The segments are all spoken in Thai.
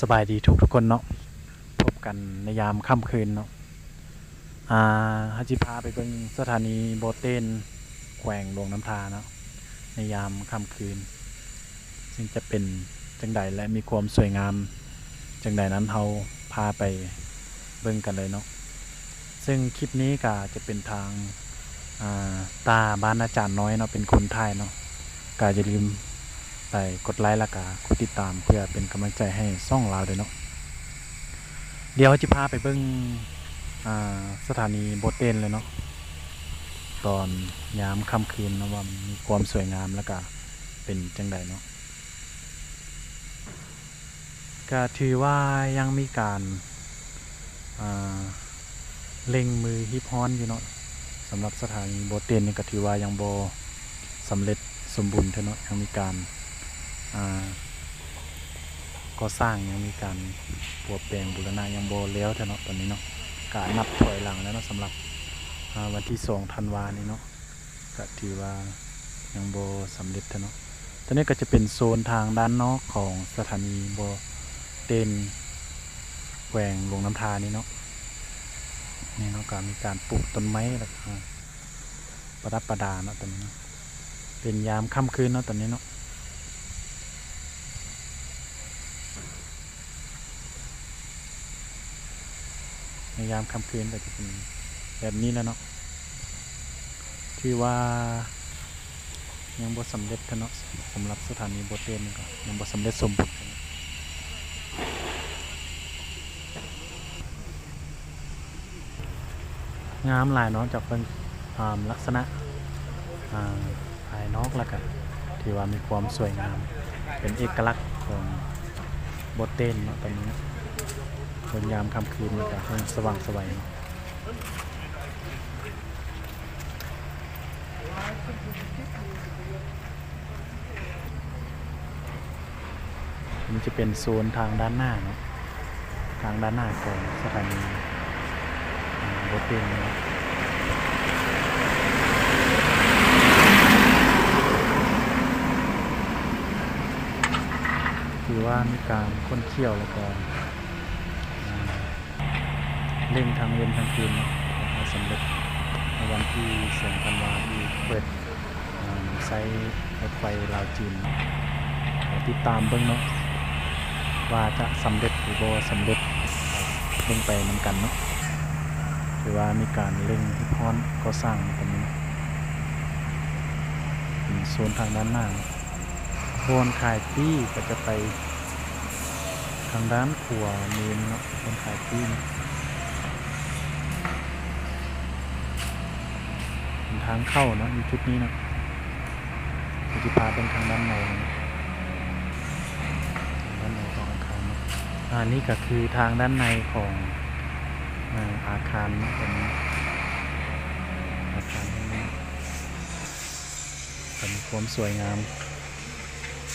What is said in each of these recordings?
สบายดีทุกทุกคนเนาะพบกันในยามค่ำคืนเนาะอ่าฮัจิพาไปเบิ่งสถานีโบเตนแขวงหลวงน้ำทาเนาะในยามค่ำคืน ซึ่งจะเป็นจังใดและมีความสวยงามจังใดนั้นเราพาไปเบิ่งกันเลยเนาะซึ่งคลิปนี้ก็จะเป็นทางาตาบ้านอาจารย์น้อยเนาะเป็นคนไทยเนาะก็อย่าลืม ไปกดไลค์ละก็กดติดตามเพื่อเป็นกำลังใจให้ซ่องเราด้วยเนาะเดี๋ยวจะพาไปเบิ่งอ่าสถานีโบเต้นเลยเนาะตอนยามค่ำคืนนะว่ามีความสวยงามแล้วก็เป็นจังใดเนาะก็ถือว่ายังมีการเล็งมือฮิปฮอนอยู่เนาะสำหรับสถานีโบเตนนี่ก็ถือว่ายังโบสำเร็จสมบูรณ์เท่านาะยังมีการ ก็สร้างยังมีการปวบแปลงบูรณะยังโบแล้วเนาะตอนนี้เนาะกานับถอยหลังแล้วเนาะสำหรับวันที่สองธันวานี้เนาะก็ถือว่ายังโบสำเร็จเนาะตอนนี้ก็จะเป็นโซนทางด้านนอกของสถานีโบเต้นแหวงลงน้ำทานี่เนาะนี่เนาะก็มีการปลูกต้นไม้แล้วก็ประดับประดาเนาะตอนนี้เนาะเป็นยามค่ำคืนเนาะตอนนี้เนาะ ในยามค่ำคืนก็จะเป็นแบบนี้แล้วเนาะที่ว่ายังบ่สำเร็จเท่าเนาะสำหรับสถานีโบสถ์เรียนก็ยังบ่สำเร็จสมบูรณ์งามหลายเนาะจากเพิ่นลักษณะอ่าภายนอกแล้วก็ที่ว่ามีความสวยงาม เป็นเอกลักษณ์ของโบสถ์เต้นเนาะตอนนี้ บนยามค่ำคืนมันก็สว่างสวัยเนาะอันนี้จะเป็นโซนทางด้านหน้าเนาะทางด้านหน้าของสถานีรถเต้นเนาะถือว่ามีการค้นเที่ยวแล้วก็ เล่นทางเย็นทางคืนให้สำเร็จในวันที่สองธันวาที่เปิดไซต์รถไฟลาวจีนติดตามเบื้องเนาะว่าจะสำเร็จหรือบ่สำเร็จอ่าเบิ่งไปนกันเนาะถือว่ามีการเร่งที่พรอมก็สร้างตรงนี้เป็นโซนทางด้านหน้าเนาะโซนขายปี้ก็จะไปทางด้านขวาเมนเนาะโซนขายปี้เนาะ เป็น ทางเข้าเนอะอยู่จุดนี้เนอะจะพาเป็นทางด้านในนะด้านในของอาคารเนอะอ่านี่ก็คือทางด้านในของอาคารเนะเป็นอาคารนี้เป็นความสวยงาม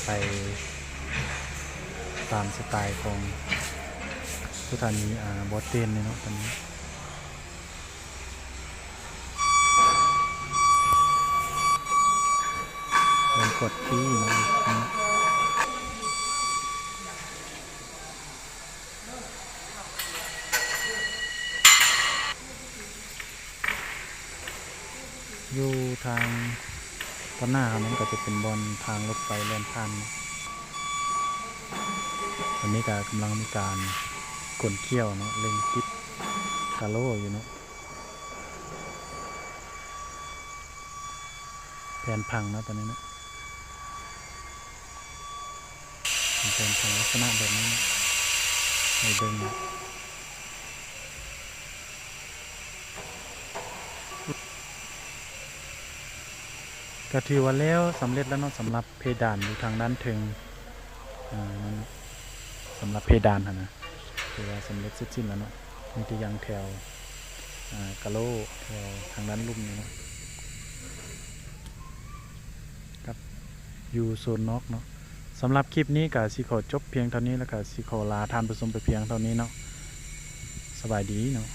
ไปตามสไตล์ของสถานีบอสเตนเนี่ยเนาะตอนนี้ กดที่นะอยู่ทางต้นหน้านั้นก็จะเป็นบอลทางรถไฟแล่นผ่านนะตอนนี้ก็กำลังมีการกลเขี้ยวเนาะเล็งติดกาโลอยู่เนาะแผนพังนะตอนนี้นะ เป็นแผนพังลักษณะแบบนี้ในเดิมนะก็ถือว่าแล้วสำเร็จแล้วเนาะสำหรับเพดานอยู่ทางด้านถึงสำหรับเพดานนะถือว่าสำเร็จเสร็จสิ้นแล้วเนาะมีที่ยังแถวกะโลแถวทางด้านลุ่มนี่เนาะอยู่โซนนอกเนาะ สำหรับคลิปนี้ก็สิขอจบเพียงเท่านี้แล้วก็สิขอลาทานผสมไปเพียงเท่านี้เนาะสบายดีเนาะ